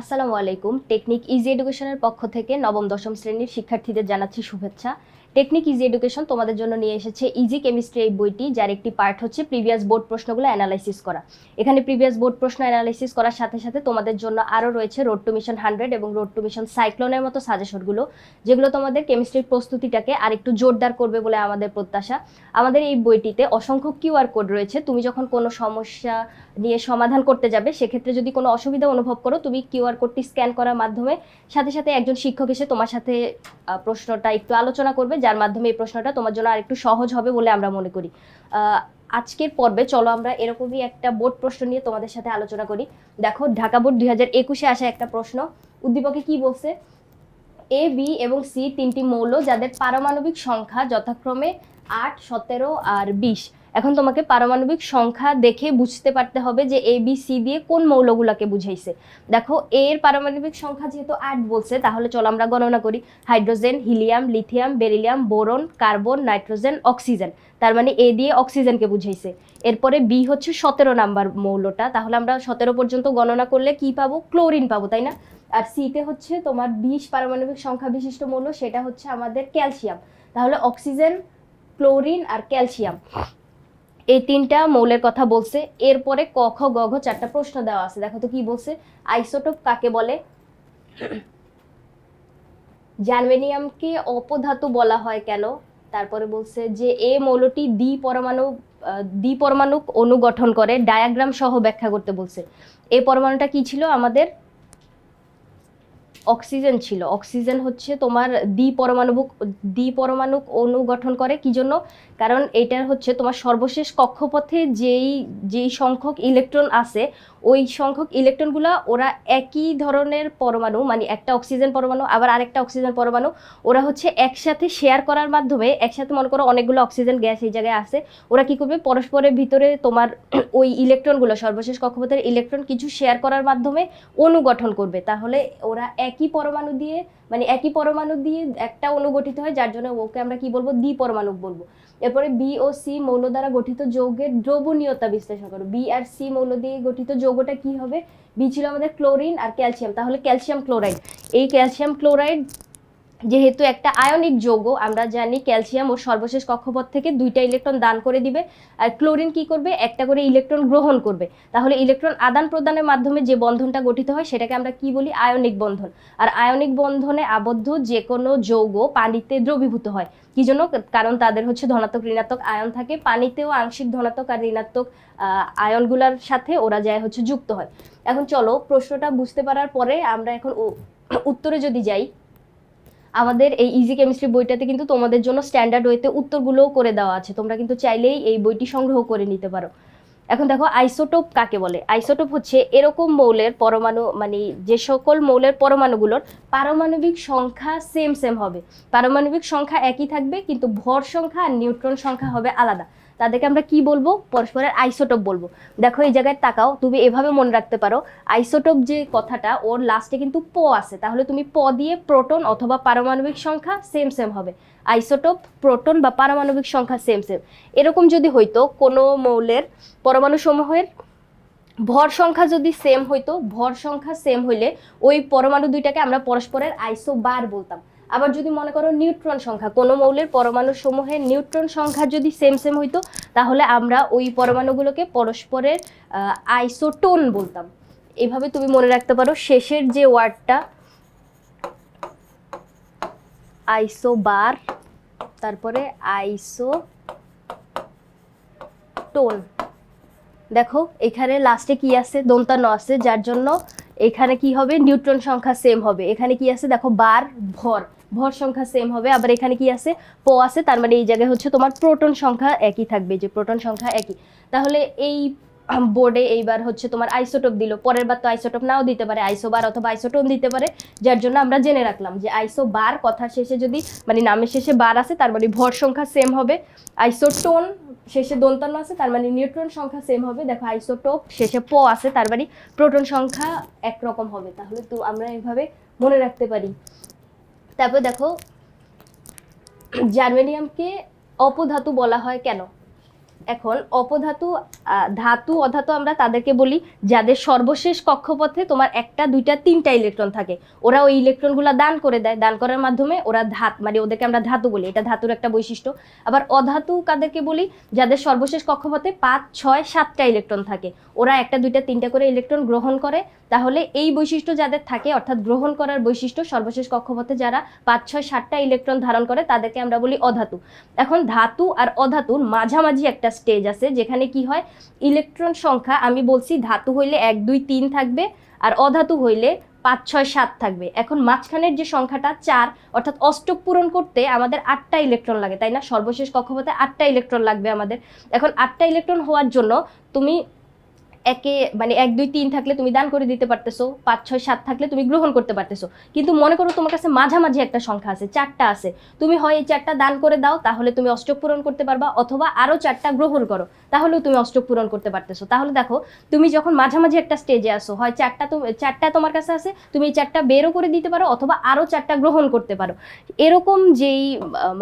আসসালামু আলাইকুম। Technique easy এডুকেশনের পক্ষ থেকে নবম, দশম শ্রেণির শিক্ষার্থীদের জানাচ্ছি শুভেচ্ছা। টেকনিক ইজি এডুকেশন তোমাদের জন্য নিয়ে এসেছে ইজি কেমিস্ট্রি এই বইটি, যার একটি পার্ট হচ্ছে প্রিভিয়াস বোর্ড প্রশ্নগুলো অ্যানালাইসিস করা। এখানে প্রিভিয়াস বোর্ড প্রশ্ন অ্যানালাইসিস করার সাথে সাথে তোমাদের জন্য আরও রয়েছে রোড টু মিশন হান্ড্রেড এবং রোড টু মিশন সাইক্লোনের মতো সাজেশনগুলো, যেগুলো তোমাদের কেমিস্ট্রির প্রস্তুতিটাকে আরেকটু জোরদার করবে বলে আমাদের প্রত্যাশা। আমাদের এই বইটিতে অসংখ্য কিউআর কোড রয়েছে। তুমি যখন কোনো সমস্যা নিয়ে সমাধান করতে যাবে, সেক্ষেত্রে যদি কোনো অসুবিধা অনুভব করো, তুমি কিউআর কোডটি স্ক্যান করার মাধ্যমে সাথে সাথে একজন শিক্ষক এসে তোমার সাথে প্রশ্নটা একটু আলোচনা করবে, যার মাধ্যমে এই প্রশ্নটা তোমার জন্য আরেকটু সহজ হবে বলে আমরা মনে করি। আজকের পর্বে চলো আমরা এরকমই একটা বোর্ড প্রশ্ন নিয়ে তোমাদের সাথে আলোচনা করি। দেখো, ঢাকা বোর্ড দুই হাজার একুশে আসা একটা প্রশ্ন। উদ্দীপকে কি বলছে? এ বি এবং সি তিনটি মৌল যাদের পারমাণবিক সংখ্যা যথাক্রমে আট, সতেরো আর বিশ। এখন তোমাকে পারমাণবিক সংখ্যা দেখে বুঝতে পারতে হবে যে এ বি সি দিয়ে কোন মৌলগুলোকে বুঝাইছে। দেখো এ এর পারমাণবিক সংখ্যা যেহেতু আট বলছে, তাহলে চলো আমরা গণনা করি। Hydrogen, helium, lithium, beryllium, boron, carbon, nitrogen, oxygen. তার মানে এ দিয়ে অক্সিজেনকে বুঝাইছে। এরপরে বি হচ্ছে সতেরো নাম্বার মৌলটা। তাহলে আমরা সতেরো পর্যন্ত গণনা করলে কি পাবো? ক্লোরিন পাবো, তাই না? আর সিতে হচ্ছে তোমার বিশ পারমাণবিক সংখ্যা বিশিষ্ট মৌল, সেটা হচ্ছে আমাদের ক্যালসিয়াম। তাহলে অক্সিজেন, ক্লোরিন আর ক্যালসিয়াম। এই তিনটা মৌলের কথা বলছে। এরপরে ক, খ, গ, ঘ চারটা প্রশ্ন দেওয়া আছে। দেখো তো কি বলছে? আইসোটোপ কাকে বলে? জার্মেনিয়ামকে অপধাতু বলা হয় কেন? তারপরে বলছে যে এ মৌলটি দ্বি পরমাণু দ্বি পরমাণু অণু গঠন করে। ডায়াগ্রাম সহ ব্যাখ্যা করতে বলছে। এই পরমাণুটা কি ছিল? আমাদের অক্সিজেন ছিল। অক্সিজেন হচ্ছে তোমার দ্বি পরমাণুক দ্বি পরমাণুক অণু গঠন করে। কি জন্য? কারণ এটার হচ্ছে তোমার সর্বশেষ কক্ষপথে যেই যেই সংখ্যক ইলেকট্রন আছে, ওই সংখ্যক ইলেকট্রনগুলো ওরা একই ধরনের পরমাণু মানে একটা অক্সিজেন পরমাণু, আবার আরেকটা অক্সিজেন পরমাণু, ওরা হচ্ছে একসাথে শেয়ার করার মাধ্যমে, একসাথে মনে করো অনেকগুলো অক্সিজেন গ্যাস এই জায়গায় আছে, ওরা কি করবে? পরস্পরের ভিতরে তোমার ওই ইলেকট্রনগুলো, সর্বশেষ কক্ষপথের ইলেকট্রন কিছু শেয়ার করার মাধ্যমে অণু গঠন করবে। তাহলে ওরা একই পরমাণু দিয়ে মানে একই পরমাণু দিয়ে একটা অণু গঠিত হয়, যার জন্য ওকে আমরা কি বলব? দ্বি পরমাণু বলব। এরপরে বি ও সি মৌল দ্বারা গঠিত যৌগের দ্রবণীয়তা বিশ্লেষণ করো। বি আর সি মৌল দিয়ে গঠিত যৌগটা কি হবে? বি ছিল আমাদের ক্লোরিন আর ক্যালসিয়াম। তাহলে ক্যালসিয়াম ক্লোরাইড। এই ক্যালসিয়াম ক্লোরাইড যেহেতু একটা আয়নিক যৌগ, আমরা জানি ক্যালসিয়াম ও সর্বশেষ কক্ষপথ থেকে দুইটা ইলেকট্রন দান করে দিবে। আর ক্লোরিন কি করবে? একটা করে ইলেকট্রন গ্রহণ করবে। তাহলে ইলেকট্রন আদান প্রদানের মাধ্যমে যে বন্ধনটা গঠিত হয়, সেটাকে আমরা কি বলি? আয়নিক বন্ধন। আর আয়নিক বন্ধনে আবদ্ধ যে কোনো যৌগ পানিতে দ্রবীভূত হয়। কি জন্য? কারণ তাদের হচ্ছে ধনাত্মক, ঋণাত্মক আয়ন থাকে। পানিতেও আংশিক ধনাত্মক আর ঋণাত্মক আয়নগুলোর সাথে ওরা যায় হচ্ছে যুক্ত হয়। এখন চলো প্রশ্নটা বুঝতে পারার পরে আমরা এখন উত্তরে যদি যাই আমাদের এই ইজি কেমিস্ট্রি বইটাতে কিন্তু তোমাদের জন্য স্ট্যান্ডার্ড ওয়েতে উত্তরগুলোও করে দেওয়া আছে। তোমরা কিন্তু চাইলেই এই বইটি সংগ্রহ করে নিতে পারো। এখন দেখো আইসোটোপ কাকে বলে? আইসোটোপ হচ্ছে এরকম মৌলের পরমাণু মানে যে সকল মৌলের পরমাণুগুলোর পারমাণবিক সংখ্যা সেম সেম হবে। পারমাণবিক সংখ্যা একই থাকবে, কিন্তু ভর সংখ্যা আর নিউট্রন সংখ্যা হবে আলাদা। তাদেরকে আমরা কি বলব? পরস্পরের আইসোটোপ বলব। দেখো, এই জায়গায় তাকাও, তুমি এভাবে মনে রাখতে পারো, আইসোটোপ যে কথাটা, ওর লাস্টে কিন্তু প আছে। তাহলে তুমি প দিয়ে প্রোটন অথবা পারমাণবিক সংখ্যা সেম সেম হবে। আইসোটোপ প্রোটন বা পারমাণবিক সংখ্যা সেম সেম এরকম যদি হইতো, কোনো মৌলের পরমাণু সমূহের ভর সংখ্যা যদি সেম হইতো, ভর সংখ্যা সেম হইলে ওই পরমাণু দুইটাকে আমরা পরস্পরের আইসো বার বলতাম। আবার যদি মনে করো নিউট্রন সংখ্যা, কোনো মৌলের পরমাণু সমূহের নিউট্রন সংখ্যা যদি সেম সেম হইতো, তাহলে আমরা ওই পরমাণুগুলোকে পরস্পরের আইসোটোন বলতাম। এভাবে তুমি মনে রাখতে পারো, শেষের যে ওয়ার্ডটা আইসো বার তারপরে আইসো টোন দেখো, এখানে লাস্টে কি আছে? দন্তান্ন আছে, যার জন্য এখানে কি হবে? নিউট্রন সংখ্যা সেম হবে। এখানে কি আছে? দেখো, বার, ভর। ভর সংখ্যা সেম হবে। আবার এখানে কি আছে? প আছে, তার মানে এই জায়গায় হচ্ছে তোমার প্রোটন সংখ্যা একই থাকবে, যে প্রোটন সংখ্যা একই। তাহলে এই বোর্ডে এইবার হচ্ছে তোমার আইসোটোপ দিল। পরের বার তো আইসোটোপ নাও দিতে পারে আইসো বার অথবা আইসোটোন দিতে পারে, যার জন্য আমরা জেনে রাখলাম যে আইসো বার কথার শেষে যদি মানে নামের শেষে বার আছে, তার মানে ভর সংখ্যা সেম হবে। আইসোটোন শেষে দন্তান্ন আছে, তার মানে নিউট্রন সংখ্যা সেম হবে। দেখো আইসোটোপ শেষে প আছে, তার মানে প্রোটন সংখ্যা একরকম হবে। তাহলে তো আমরা এইভাবে মনে রাখতে পারি। তারপর দেখো জার্মেনিয়ামকে অপধাতু বলা হয় কেন? এখন অপধাতু ধাতু অধাতু আমরা তাদেরকে বলি যাদের সর্বশেষ কক্ষপথে তোমার একটা, দুইটা, তিনটা ইলেকট্রন থাকে। ওরা ওই ইলেকট্রনগুলো দান করে দেয়। দান করার মাধ্যমে ওরা ধাত মানে ওদেরকে আমরা ধাতু বলি। এটা ধাতুর একটা বৈশিষ্ট্য। আবার অধাতু কাদেরকে বলি যাদের সর্বশেষ কক্ষপথে পাঁচ, ছয়, সাতটা ইলেকট্রন থাকে। ওরা একটা, দুইটা, তিনটা করে ইলেকট্রন গ্রহণ করে। তাহলে এই বৈশিষ্ট্য যাদের থাকে, অর্থাৎ গ্রহণ করার বৈশিষ্ট্য, সর্বশেষ কক্ষপথে যারা পাঁচ, ছয়, সাতটা ইলেকট্রন ধারণ করে, তাদেরকে আমরা বলি অধাতু। এখন ধাতু আর অধাতুর মাঝামাঝি একটা স্টেজ আছে, যেখানে কি হয় ইলেকট্রন সংখ্যা, আমি বলছি ধাতু হইলে এক, দুই, তিন থাকবে, আর অধাতু হইলে পাঁচ, ছয়, সাত থাকবে। এখন মাঝখানের যে সংখ্যাটা, চার, অর্থাৎ অষ্টক পূরণ করতে আমাদের আটটা ইলেকট্রন লাগে, তাই না? সর্বশেষ কক্ষপথে আটটা ইলেকট্রন লাগবে আমাদের। এখন আটটা ইলেকট্রন হওয়ার জন্য তুমি একে মানে এক, দুই, তিন থাকলে তুমি দান করে দিতে পারতেছো, পাঁচ, ছয়, সাত থাকলে তুমি গ্রহণ করতে পারতেছো। কিন্তু মনে করো তোমার কাছে মাঝামাঝি একটা সংখ্যা আছে, চারটা আছে। তুমি হয় এই চারটা দান করে দাও, তাহলে তুমি অষ্টক পূরণ করতে পারবা, অথবা আরও চারটা গ্রহণ করো, তাহলেও তুমি অষ্টক পূরণ করতে পারতেছো। তাহলে দেখো, তুমি যখন মাঝামাঝি একটা স্টেজে আসো হয় চারটা তুমি চারটা তোমার কাছে আছে, তুমি এই চারটা বেরও করে দিতে পারো, অথবা আরও চারটা গ্রহণ করতে পারো। এরকম যেই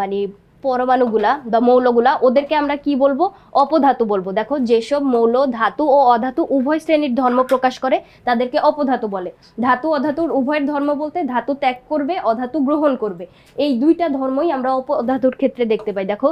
মানে পরমাণুগুলা বা মৌলগুলা, ওদেরকে আমরা কি বলব? অপধাতু বলব। দেখো, যেসব মৌল ধাতু ও অধাতু উভয় শ্রেণির ধর্ম প্রকাশ করে, তাদেরকে অপধাতু বলে। ধাতু অধাতুর উভয়ের ধর্ম বলতে ধাতু ত্যাগ করবে, অধাতু গ্রহণ করবে। এই দুইটা ধর্মই আমরা অপধাতুর ক্ষেত্রে দেখতে পাই। দেখো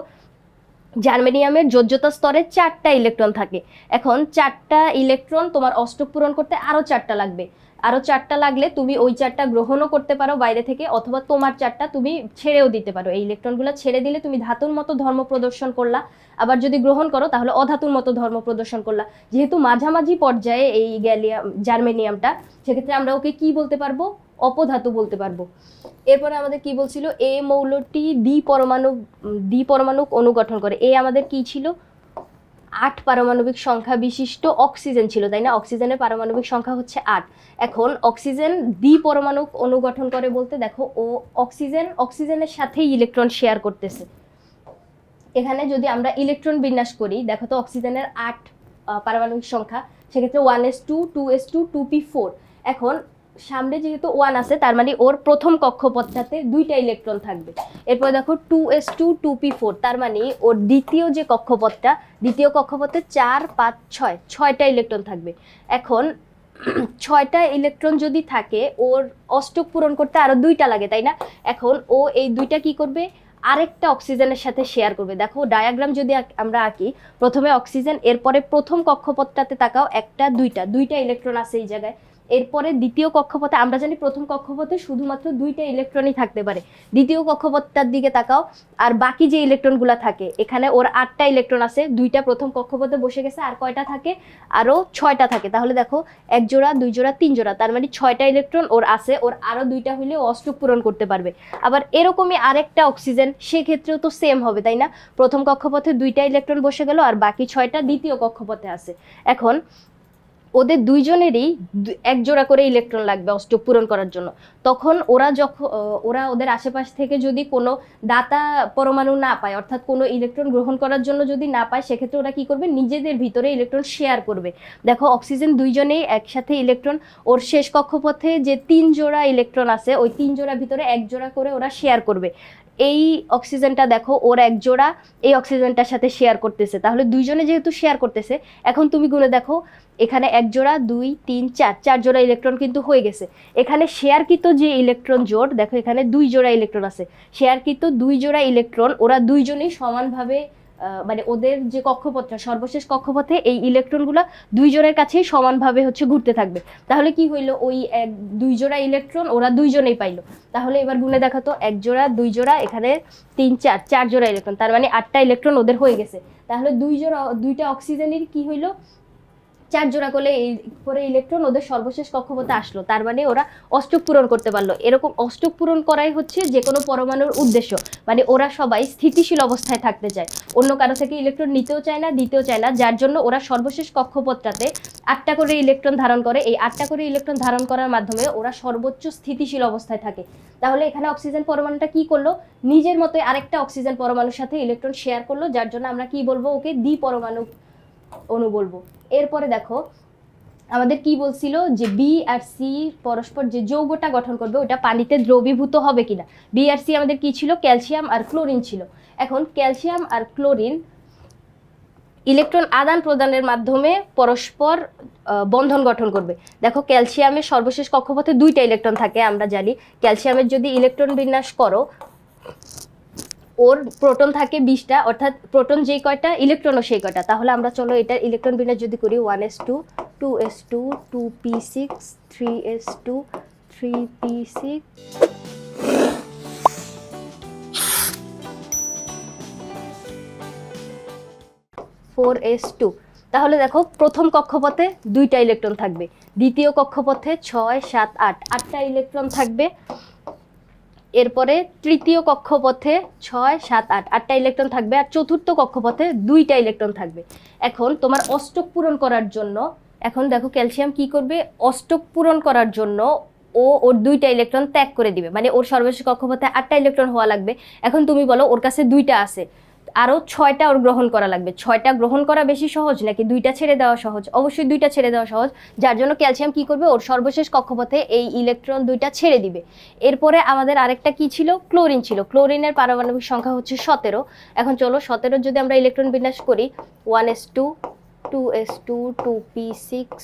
জার্মেনিয়ামের যোজ্যতা স্তরে চারটা ইলেকট্রন থাকে। এখন চারটা ইলেকট্রন তোমার অষ্টক পূরণ করতে আরও চারটা লাগবে। আরও চারটা লাগলে তুমি ওই চারটা গ্রহণও করতে পারো বাইরে থেকে, অথবা তোমার চারটা তুমি ছেড়েও দিতে পারো। এই ইলেকট্রনগুলো ছেড়ে দিলে তুমি ধাতুর মতো ধর্ম প্রদর্শন করলা। আবার যদি গ্রহণ করো, তাহলে অধাতুর মতো ধর্ম প্রদর্শন করলা। যেহেতু মাঝামাঝি পর্যায়ে এই গ্যালিয়াম, জার্মেনিয়ামটা, সেক্ষেত্রে আমরা ওকে কি বলতে পারব? অপধাতু বলতে পারব। এরপরে আমাদের কি বলছিল? এ মৌলটি দ্বি পরমাণু, দ্বি পরমাণুক অনুগঠন করে। এ আমাদের কি ছিল? আট পারমাণবিক সংখ্যা বিশিষ্ট অক্সিজেন ছিল, তাই না? অক্সিজেনের পারমাণবিক সংখ্যা হচ্ছে আট। এখন অক্সিজেন দ্বি পরমাণুক অনুগঠন করে বলতে দেখো, ও অক্সিজেন, অক্সিজেনের সাথেই ইলেকট্রন শেয়ার করতেছে। এখানে যদি আমরা ইলেকট্রন বিন্যাস করি, দেখো তো অক্সিজেনের আট পারমাণবিক সংখ্যা, সেক্ষেত্রে one s two two s two two p four এখন সামনে যেহেতু ওয়ান আছে, তার মানে ওর প্রথম কক্ষপথটাতে দুইটা ইলেকট্রন থাকবে। এরপর দেখো two s two two p four তার মানে ওর দ্বিতীয় যে কক্ষপথটা, দ্বিতীয় কক্ষপথে চার, পাঁচ, ছয়, ছয়টা ইলেকট্রন থাকবে। এখন ছয়টা ইলেকট্রন যদি থাকে, ওর অষ্টক পূরণ করতে আরও দুইটা লাগে, তাই না? এখন ও এই দুইটা কি করবে? আরেকটা অক্সিজেনের সাথে শেয়ার করবে। দেখো ডায়াগ্রাম যদি আমরা আঁকি, প্রথমে অক্সিজেন, এরপরে প্রথম কক্ষপথটাতে তাকাও, একটা, দুইটা দুইটা ইলেকট্রন আছে এই জায়গায়। এরপরে দ্বিতীয় কক্ষপথে, আমরা জানি প্রথম কক্ষপথে শুধুমাত্র দুইটা ইলেকট্রনই থাকতে পারে। দ্বিতীয় কক্ষপথটার দিকে তাকাও, আর বাকি যে ইলেকট্রনগুলো থাকে, এখানে ওর আটটা ইলেকট্রন আছে, দুইটা প্রথম কক্ষপথে বসে গেছে, আর কয়টা থাকে? আরও ছয়টা থাকে। তাহলে দেখো, এক জোড়া, দুই জোড়া, তিন জোড়া, তার মানে ছয়টা ইলেকট্রন ওর আছে, ওর আরও দুইটা হইলে ও অষ্টক পূরণ করতে পারবে। আবার এরকমই আরেকটা অক্সিজেন সেক্ষেত্রেও তো সেম হবে, তাই না? প্রথম কক্ষপথে দুইটা ইলেকট্রন বসে গেল, আর বাকি ছয়টা দ্বিতীয় কক্ষপথে আছে। এখন ওদের দুইজনেরই এক জোড়া করে ইলেকট্রন লাগবে অষ্ট পূরণ করার জন্য। তখন ওরা যখন ওরা ওদের আশেপাশ থেকে যদি কোনো দাতা পরমাণু না পায়, অর্থাৎ কোনো ইলেকট্রন গ্রহণ করার জন্য যদি না পায়, সেক্ষেত্রে ওরা কি করবে? নিজেদের ভিতরে ইলেকট্রন শেয়ার করবে। দেখো অক্সিজেন দুইজনেই একসাথে ইলেকট্রন ওর শেষ কক্ষপথে যে তিন জোড়া ইলেকট্রন আছে, ওই তিন জোড়া ভিতরে এক জোড়া করে ওরা শেয়ার করবে। এই অক্সিজেনটা দেখো, ওর এক জোড়া, এই অক্সিজেনটার সাথে শেয়ার করতেছে। তাহলে দুইজনে যেহেতু শেয়ার করতেছে, এখন তুমি গুনে দেখো, এখানে এক জোড়া, দুই, তিন, চার চার জোড়া ইলেকট্রন কিন্তু হয়ে গেছে। এখানে শেয়ার শেয়ারকৃত যে ইলেকট্রন জোট, দেখো এখানে দুই জোড়া ইলেকট্রন আছে। শেয়ারকৃত দুই জোড়া ইলেকট্রন ওরা দুইজনেই সমানভাবে মানে ওদের যে কক্ষপথটা, সর্বশেষ কক্ষপথে এই ইলেকট্রনগুলো দুই জোড়ের কাছেই সমানভাবে হচ্ছে ঘুরতে থাকবে। তাহলে কি হইল? ওই এক, দুই জোড়া ইলেকট্রন ওরা দুইজনেই পাইলো। তাহলে এবার গুনে দেখাতো, এক জোড়া, দুই জোড়া, এখানে তিন, চার চার জোড়া ইলেকট্রন তার মানে আটটা ইলেকট্রন ওদের হয়ে গেছে। তাহলে দুই জোড়া, দুইটা অক্সিজেনের কি হইল? চার জোড়া করে এই, করে ইলেকট্রন ওদের সর্বশেষ কক্ষপথে আসলো। তার মানে ওরা অষ্টক পূরণ করতে পারল। এরকম অষ্টক পূরণ করাই হচ্ছে যে কোনো পরমাণুর উদ্দেশ্য। মানে ওরা সবাই স্থিতিশীল অবস্থায় থাকতে চায়। অন্য কারও থেকে ইলেকট্রন নিতেও চায় না, দিতেও চায় না। যার জন্য ওরা সর্বশেষ কক্ষপথটাতে আটটা করে ইলেকট্রন ধারণ করে। এই আটটা করে ইলেকট্রন ধারণ করার মাধ্যমে ওরা সর্বোচ্চ স্থিতিশীল অবস্থায় থাকে। তাহলে এখানে অক্সিজেন পরমাণুটা কি করল? নিজের মতোই আরেকটা অক্সিজেন পরমাণুর সাথে ইলেকট্রন শেয়ার করল। যার জন্য আমরা কি বলব ওকে? দ্বি পরমাণু অণু বলব। এরপরে দেখো, আমাদের কি বলছিল যে বি আর সি পরস্পর যে যৌগটা গঠন করবে, ওটা পানিতে দ্রবীভূত হবে কিনা। বি আর সি আমাদের কি ছিল? ক্যালসিয়াম আর ক্লোরিন ছিল। এখন ক্যালসিয়াম আর ক্লোরিন ইলেকট্রন আদান প্রদানের মাধ্যমে পরস্পর বন্ধন গঠন করবে। দেখো, ক্যালসিয়ামের সর্বশেষ কক্ষপথে দুইটা ইলেকট্রন থাকে, আমরা জানি। ক্যালসিয়ামের যদি ইলেকট্রন বিন্যাস করো ওর প্রোটন থাকে বিশটা, অর্থাৎ প্রোটন যেই কয়টা ইলেকট্রনও সেই কয়টা। তাহলে আমরা চলো এটার ইলেকট্রন বিন্যাস যদি করি one s two two s two two p six three s two three p six four s two তাহলে দেখো, প্রথম কক্ষপথে দুইটা ইলেকট্রন থাকবে, দ্বিতীয় কক্ষপথে ছয়, সাত, আট। আটটা ইলেকট্রন থাকবে এরপরে তৃতীয় কক্ষপথে ছয়, সাত, আট, আটটা ইলেকট্রন থাকবে আর চতুর্থ কক্ষপথে দুইটা ইলেকট্রন থাকবে। এখন তোমার অষ্টক পূরণ করার জন্য, এখন দেখো ক্যালসিয়াম কি করবে? অষ্টক পূরণ করার জন্য ও ওর দুইটা ইলেকট্রন ত্যাগ করে দিবে। মানে ওর সর্বশেষ কক্ষপথে আটটা ইলেকট্রন হওয়া লাগবে। এখন তুমি বলো ওর কাছে দুইটা আছে। আরও ছয়টা ওর গ্রহণ করা লাগবে। ছয়টা গ্রহণ করা বেশি সহজ নাকি দুইটা ছেড়ে দেওয়া সহজ? অবশ্যই দুইটা ছেড়ে দেওয়া সহজ। যার জন্য ক্যালসিয়াম কি করবে? ওর সর্বশেষ কক্ষপথে এই ইলেকট্রন দুইটা ছেড়ে দিবে। এরপরে আমাদের আরেকটা কি ছিল? ক্লোরিন ছিল। ক্লোরিনের পারমাণবিক সংখ্যা হচ্ছে সতেরো। এখন চলো সতেরো যদি আমরা ইলেকট্রন বিন্যাস করি one s two two s two two p six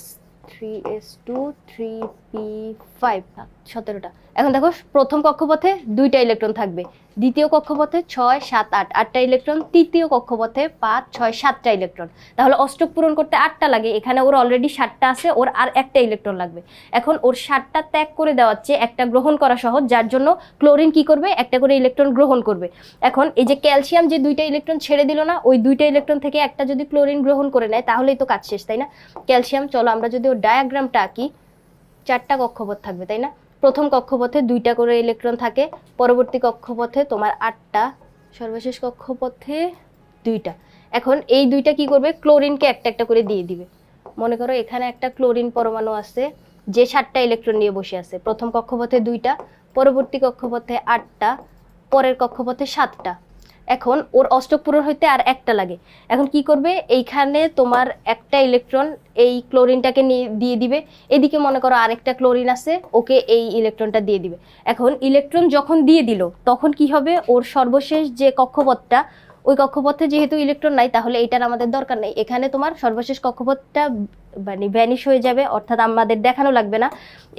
three s two three p five সতেরোটা। এখন দেখো, প্রথম কক্ষপথে দুইটা ইলেকট্রন থাকবে। দ্বিতীয় কক্ষপথে ছয়, সাত, আট। আটটা ইলেকট্রন তৃতীয় কক্ষপথে পাঁচ, ছয়, সাতটা ইলেকট্রন তাহলে অষ্টক পূরণ করতে আটটা লাগে। এখানে ওর অলরেডি সাতটা আছে, ওর আর একটা ইলেকট্রন লাগবে। এখন ওর সাতটা ত্যাগ করে দেওয়ার চেয়ে একটা গ্রহণ করা সহজ, যার জন্য ক্লোরিন কি করবে? একটা করে ইলেকট্রন গ্রহণ করবে। এখন এই যে ক্যালসিয়াম যে দুইটা ইলেকট্রন ছেড়ে দিল না, ওই দুইটা ইলেকট্রন থেকে একটা যদি ক্লোরিন গ্রহণ করে নেয়, তাহলেই তো কাজ শেষ, তাই না? ক্যালসিয়াম চলো আমরা যদি ওর ডায়াগ্রামটা আঁকি। চারটা কক্ষপথ থাকবে, তাই না? প্রথম কক্ষপথে দুইটা করে ইলেকট্রন থাকে, পরবর্তী কক্ষপথে তোমার আটটা, সর্বশেষ কক্ষপথে দুইটা। এখন এই দুইটা কি করবে? ক্লোরিনকে একটা একটা করে দিয়ে দিবে। মনে করো এখানে একটা ক্লোরিন পরমাণু আছে, যে সাতটা ইলেকট্রন নিয়ে বসে আছে। প্রথম কক্ষপথে দুইটা, পরবর্তী কক্ষপথে আটটা, পরের কক্ষপথে সাতটা। এখন ওর অষ্টক পূরণ হইতে আর একটা লাগে। এখন কি করবে? এইখানে তোমার একটা ইলেকট্রন এই ক্লোরিনটাকে নিয়ে দিয়ে দিবে। এদিকে মনে করো আরেকটা ক্লোরিন আছে, ওকে এই ইলেকট্রনটা দিয়ে দিবে। এখন ইলেকট্রন যখন দিয়ে দিল, তখন কি হবে? ওর সর্বশেষ যে কক্ষপথটা, ওই কক্ষপথে যেহেতু ইলেকট্রন নাই, তাহলে এটার আমাদের দরকার নেই। এখানে তোমার সর্বশেষ কক্ষপথটা মানে ভ্যানিশ হয়ে যাবে, অর্থাৎ আমাদের দেখানো লাগবে না।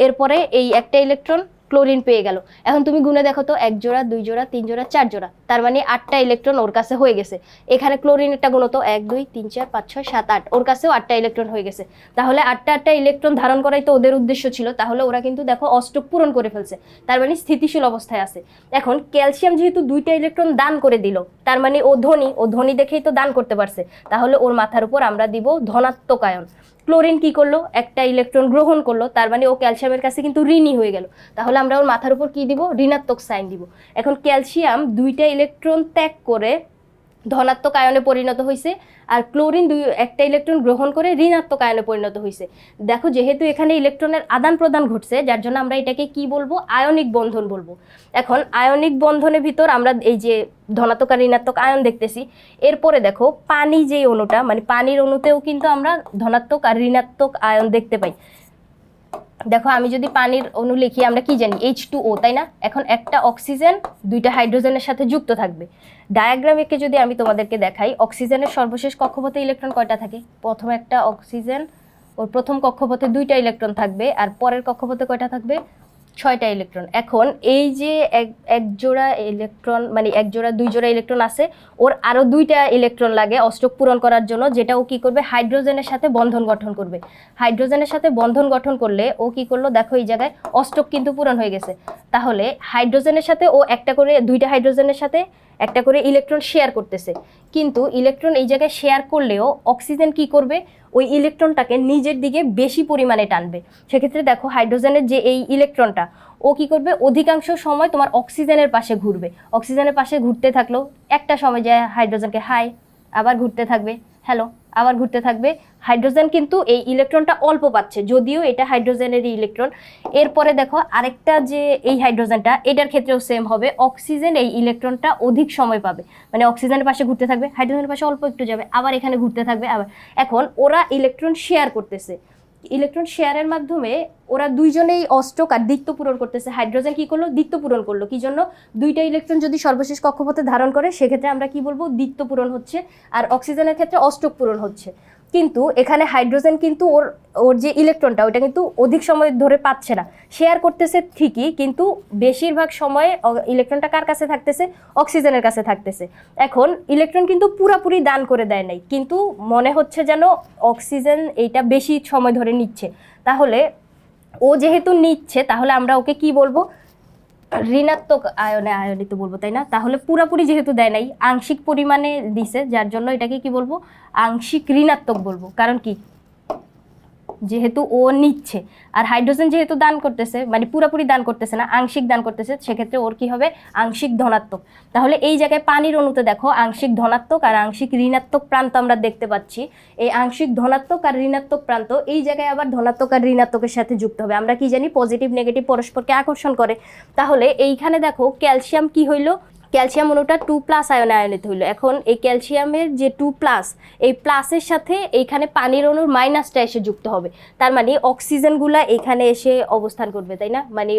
এরপরে এই একটা ইলেকট্রন ক্লোরিন পেয়ে গেল। এখন তুমি গুনে দেখো তো, এক জোড়া, দুই জোড়া, তিন জোড়া, চার জোড়া। তার মানে আটটা ইলেকট্রন ওর কাছে হয়ে গেছে। এখানে ক্লোরিন একটা গুণ তো, এক, দুই, তিন, চার, পাঁচ, ছয়, সাত, আট। ওর কাছেও আটটা ইলেকট্রন হয়ে গেছে। তাহলে আটটা আটটা ইলেকট্রন ধারণ করাই তো ওদের উদ্দেশ্য ছিল। তাহলে ওরা কিন্তু দেখো অষ্টক পূরণ করে ফেলছে। তার মানে স্থিতিশীল অবস্থায় আছে। এখন ক্যালসিয়াম যেহেতু দুইটা ইলেকট্রন দান করে দিল, তার মানে ও ধনী ও ধনী দেখেই তো দান করতে পারছে। তাহলে ওর মাথার উপর আমরা দিব ধনাত্মক আয়ন। ক্লোরিন কি করল? একটা ইলেকট্রন গ্রহণ করল, তার মানে ও ক্যালসিয়ামের কাছে কিন্তু ঋণী হয়ে গেল। তাহলে আমরা ওর মাথার উপর কি দিব? ঋণাত্মক সাইন দিব। এখন ক্যালসিয়াম দুইটা ইলেকট্রন ত্যাগ করে ধনাত্মক আয়নে পরিণত হয়েছে আর ক্লোরিন দুই, একটা ইলেকট্রন গ্রহণ করে ঋণাত্মক আয়নে পরিণত হয়েছে দেখো, যেহেতু এখানে ইলেকট্রনের আদান প্রদান ঘটছে, যার জন্য আমরা এটাকে কি বলব? আয়নিক বন্ধন বলব। এখন আয়নিক বন্ধনের ভিতর আমরা এই যে ধনাত্মক আর ঋণাত্মক আয়ন দেখতেছি, এরপরে দেখো পানি যে অণুটা মানে পানির অণুতেও কিন্তু আমরা ধনাত্মক আর ঋণাত্মক আয়ন দেখতে পাই। দেখো, আমি যদি পানির অণু লিখি, আমরা কি জানি? এইচ টু ও তাই না? এখন একটা অক্সিজেন, দুইটা হাইড্রোজেনের সাথে যুক্ত থাকবে। ডায়াগ্রাম একে যদি আমি তোমাদেরকে দেখাই, অক্সিজেনের সর্বশেষ কক্ষপথে ইলেকট্রন কয়টা থাকে? প্রথম একটা অক্সিজেন, ওর প্রথম কক্ষপথে দুইটা ইলেকট্রন থাকবে, আর পরের কক্ষপথে কয়টা থাকবে? ছয়টা ইলেকট্রন এখন এই যে এক এক জোড়া ইলেকট্রন মানে এক জোড়া, দুই জোড়া ইলেকট্রন আছে, ওর আরও দুইটা ইলেকট্রন লাগে অষ্টক পূরণ করার জন্য, যেটা ও কি করবে? হাইড্রোজেনের সাথে বন্ধন গঠন করবে। হাইড্রোজেনের সাথে বন্ধন গঠন করলে ও কি করল? দেখো এই জায়গায় অষ্টক কিন্তু পূরণ হয়ে গেছে। তাহলে হাইড্রোজেনের সাথে ও একটা করে, দুইটা হাইড্রোজেনের সাথে একটা করে ইলেকট্রন শেয়ার করতেছে। কিন্তু ইলেকট্রন এই জায়গায় শেয়ার করলেও অক্সিজেন কি করবে? ওই ইলেকট্রনটাকে নিজের দিকে বেশি পরিমাণে টানবে। সেক্ষেত্রে দেখো হাইড্রোজেনের যে এই ইলেকট্রনটা, ও কি করবে? অধিকাংশ সময় তোমার অক্সিজেনের পাশে ঘুরবে। অক্সিজেনের পাশে ঘুরতে থাকল একটা সময় যায় হাইড্রোজেনকে হাই, আবার ঘুরতে থাকবে। হ্যালো আবার ঘুরতে থাকবে। হাইড্রোজেন কিন্তু এই ইলেকট্রনটা অল্প পাচ্ছে, যদিও এটা হাইড্রোজেনেরই ইলেকট্রন। এরপরে দেখো, আরেকটা যে এই হাইড্রোজেনটা, এটার ক্ষেত্রেও সেম হবে। অক্সিজেন এই ইলেকট্রনটা অধিক সময় পাবে। মানে অক্সিজেনের পাশে ঘুরতে থাকবে, হাইড্রোজেনের পাশে অল্প একটু যাবে, আবার এখানে ঘুরতে থাকবে, আবার। এখন ওরা ইলেকট্রন শেয়ার করতেছে। ইলেকট্রন শেয়ারের মাধ্যমে ওরা দুইজনেই অষ্টক আর দিক্ত পূরণ করতেছে। হাইড্রোজেন কি করল? দিক্ত পূরণ করল। কি জন্য? দুইটা ইলেকট্রন যদি সর্বশেষ কক্ষপথে ধারণ করে, সেক্ষেত্রে আমরা কি বলব? দিক্ত পূরণ হচ্ছে। আর অক্সিজেনের ক্ষেত্রে অষ্টক পূরণ হচ্ছে। কিন্তু এখানে হাইড্রোজেন কিন্তু ওর ওর যে ইলেকট্রনটা ওটা কিন্তু অধিক সময় ধরে পাচ্ছে না। শেয়ার করতেছে ঠিকই, কিন্তু বেশিরভাগ সময়ে ইলেকট্রনটা কার কাছে থাকতেছে? অক্সিজেনের কাছে থাকতেছে। এখন ইলেকট্রন কিন্তু পুরাপুরি দান করে দেয় নাই, কিন্তু মনে হচ্ছে যেন অক্সিজেন এইটা বেশি সময় ধরে নিচ্ছে। তাহলে ও যেহেতু নিচ্ছে, তাহলে আমরা ওকে কি বলব? ঋণাত্মক আয়নে আয়নিত বলব, তাই না? তাহলে পুরাপুরি যেহেতু দেয় নাই, আংশিক পরিমাণে দিছে, যার জন্য এটাকে কি বলব? আংশিক ঋণাত্মক বলব। কারণ কি? যেহেতু ও নিচ্ছে। আর হাইড্রোজেন যেহেতু দান করতেছে মানে পুরোপুরি দান করতেছে না, আংশিক দান করতেছে, সেক্ষেত্রে ওর কি হবে? আংশিক ধনাত্মক। তাহলে এই জায়গায় পানির অণুতে দেখো, আংশিক ধনাত্মক আর আংশিক ঋণাত্মক প্রান্ত আমরা দেখতে পাচ্ছি। এই আংশিক ধনাত্মক আর ঋণাত্মক প্রান্ত, এই জায়গায় আবার ধনাত্মক আর ঋণাত্মকের সাথে যুক্ত হবে। আমরা কি জানি? পজিটিভ, নেগেটিভ পরস্পরকে আকর্ষণ করে। তাহলে এইখানে দেখো, ক্যালসিয়াম কি হইল? ক্যালসিয়াম অণুটা টু প্লাস আয়নে আয়নিত হইল এখন এই ক্যালসিয়ামের যে টু প্লাস এই প্লাসের সাথে এইখানে পানির অণুর মাইনাসটা এসে যুক্ত হবে। তার মানে অক্সিজেনগুলা এখানে এসে অবস্থান করবে, তাই না? মানে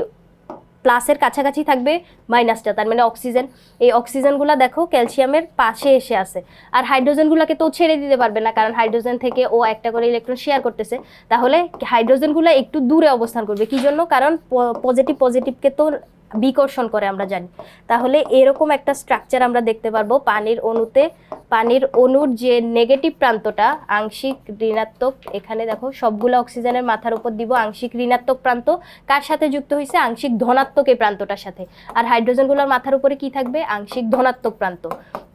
প্লাসের কাছাকাছি থাকবে মাইনাসটা তার মানে অক্সিজেন এই অক্সিজেনগুলো দেখো ক্যালসিয়ামের পাশে এসে আছে। আর হাইড্রোজেনগুলোকে তো ছেড়ে দিতে পারবে না, কারণ হাইড্রোজেন থেকে ও একটা করে ইলেকট্রন শেয়ার করতেছে। তাহলে হাইড্রোজেনগুলো একটু দূরে অবস্থান করবে। কি জন্য? কারণ পজিটিভ পজিটিভকে তো বিকর্ষণ করে আমরা জানি। তাহলে এরকম একটা স্ট্রাকচার আমরা দেখতে পারব পানির অণুতে। পানির অণুর যে নেগেটিভ প্রান্তটা, আংশিক ঋণাত্মক, এখানে দেখো সবগুলো অক্সিজেনের মাথার উপর দিব, আংশিক ঋণাত্মক প্রান্ত। কার সাথে যুক্ত হয়েছে আংশিক ধনাত্মক এই প্রান্তটার সাথে। আর হাইড্রোজেনগুলোর মাথার উপরে কি থাকবে? আংশিক ধনাত্মক প্রান্ত।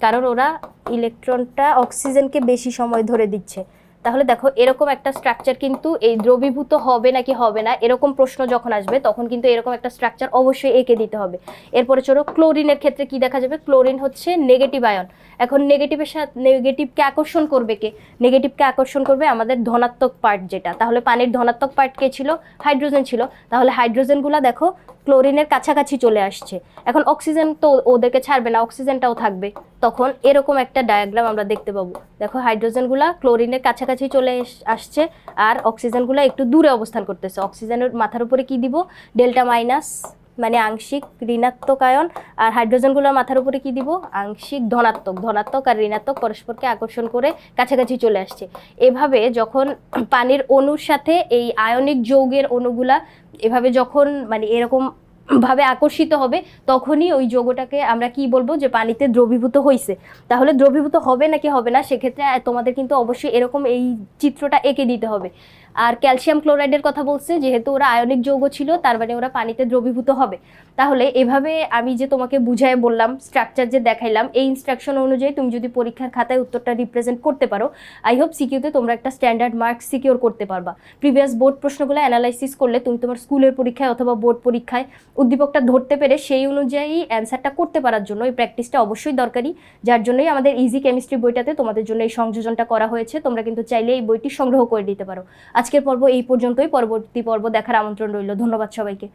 কারণ ওরা ইলেকট্রনটা অক্সিজেনকে বেশি সময় ধরে দিচ্ছে। তাহলে দেখো, এরকম একটা স্ট্রাকচার কিন্তু এই দ্রবীভূত হবে নাকি হবে না, এরকম প্রশ্ন যখন আসবে, তখন কিন্তু এরকম একটা স্ট্রাকচার অবশ্যই এঁকে দিতে হবে। এরপরে চলো ক্লোরিনের ক্ষেত্রে কি দেখা যাবে? ক্লোরিন হচ্ছে নেগেটিভ আয়ন এখন নেগেটিভের সাথে নেগেটিভকে আকর্ষণ করবে কে? নেগেটিভকে আকর্ষণ করবে আমাদের ধনাত্মক পার্ট যেটা। তাহলে পানির ধনাত্মক পার্ট কে ছিল? হাইড্রোজেন ছিল। তাহলে হাইড্রোজেনগুলো দেখো ক্লোরিনের কাছাকাছি চলে আসছে। এখন অক্সিজেন তো ওদেরকে ছাড়বে না, অক্সিজেনটাও থাকবে। তখন এরকম একটা ডায়াগ্রাম আমরা দেখতে পাবো। দেখো হাইড্রোজেনগুলা ক্লোরিনের কাছাকাছি চলে আসছে আর অক্সিজেনগুলা একটু দূরে অবস্থান করতেছে। অক্সিজেনের মাথার উপরে কি দিব? ডেল্টা মাইনাস মানে আংশিক ঋণাত্মক আয়ন আর হাইড্রোজেনগুলোর মাথার উপরে কি দিব? আংশিক ধনাত্মক ধনাত্মক আর ঋণাত্মক পরস্পরকে আকর্ষণ করে কাছাকাছি চলে আসছে। এভাবে যখন পানির অণুর সাথে এই আয়নিক যৌগের অণুগুলা এভাবে যখন মানে এরকম ভাবে আকর্ষিত হবে, তখনই ওই যৌগটাকে আমরা কি বলব যে পানিতে দ্রবীভূত হয়েছে তাহলে দ্রবীভূত হবে নাকি হবে না, সেক্ষেত্রে তোমাদের কিন্তু অবশ্যই এরকম এই চিত্রটা এঁকে দিতে হবে। আর ক্যালসিয়াম ক্লোরাইডের কথা বলছে, যেহেতু ওরা আয়নিক যৌগ ছিল, তার মানে ওরা পানিতে দ্রবীভূত হবে। তাহলে এভাবে আমি যে তোমাকে বুঝায় বললাম স্ট্রাকচার যে দেখাইলাম, এই ইনস্ট্রাকশন অনুযায়ী তুমি যদি পরীক্ষার খাতায় উত্তরটা রিপ্রেজেন্ট করতে পারো আই হোপ সিকিউতে তোমরা একটা স্ট্যান্ডার্ড মার্ক সিকিউর করতে পারবা। প্রিভিয়াস বোর্ড প্রশ্নগুলো অ্যানালাইসিস করলে তুমি তোমার স্কুলের পরীক্ষায় অথবা বোর্ড পরীক্ষায় উদ্দীপকটা ধরতে পেরে সেই অনুযায়ী অ্যান্সারটা করতে পারার জন্য এই প্র্যাকটিসটা অবশ্যই দরকারি, যার জন্যই আমাদের ইজি কেমিস্ট্রি বইটাতে তোমাদের জন্য এই সংযোজনটা করা হয়েছে। তোমরা কিন্তু চাইলে এই বইটি সংগ্রহ করে নিতে পারো। আজকের পর্ব এই পর্যন্তই। পরবর্তী পর্ব দেখার আমন্ত্রণ রইল। ধন্যবাদ সবাইকে।